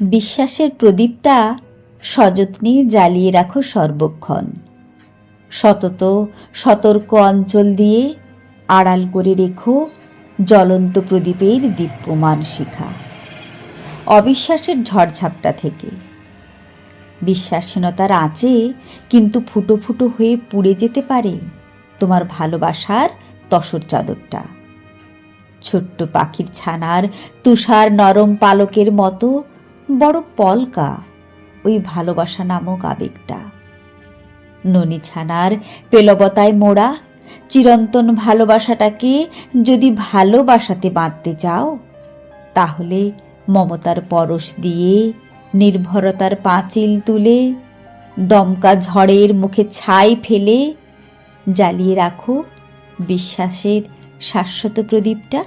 বিশ্বাসের প্রদীপটা সযত্নে জ্বালিয়ে রাখো সর্বক্ষণ। সতত সতর্ক অঞ্চল দিয়ে আড়াল করে রেখো জ্বলন্ত প্রদীপের দীপ্যমান শিখা। অবিশ্বাসের ঝড়ঝাপটা থেকে। বিশ্বাসীনতার আঁচে কিন্তু ফুটো ফুটো হয়ে পুড়ে যেতে পারে তোমার ভালোবাসার তসর চাদরটা। ছোট্ট পাখির ছানার তুষার নরম পালকের মতো বড় পলকা ওই ভালোবাসা নামক আবেগটা। ননি ছানার পেলবতায় মোড়া, চিরন্তন ভালোবাসাটাকে যদি ভালোবাসাতে বাঁধতে চাও, তাহলে মমতার পরশ দিয়ে, নির্ভরতার পাঁচিল তুলে, দমকা ঝড়ের মুখে ছাই ফেলে, জ্বালিয়ে রাখো বিশ্বাসের শাশ্বত প্রদীপটা।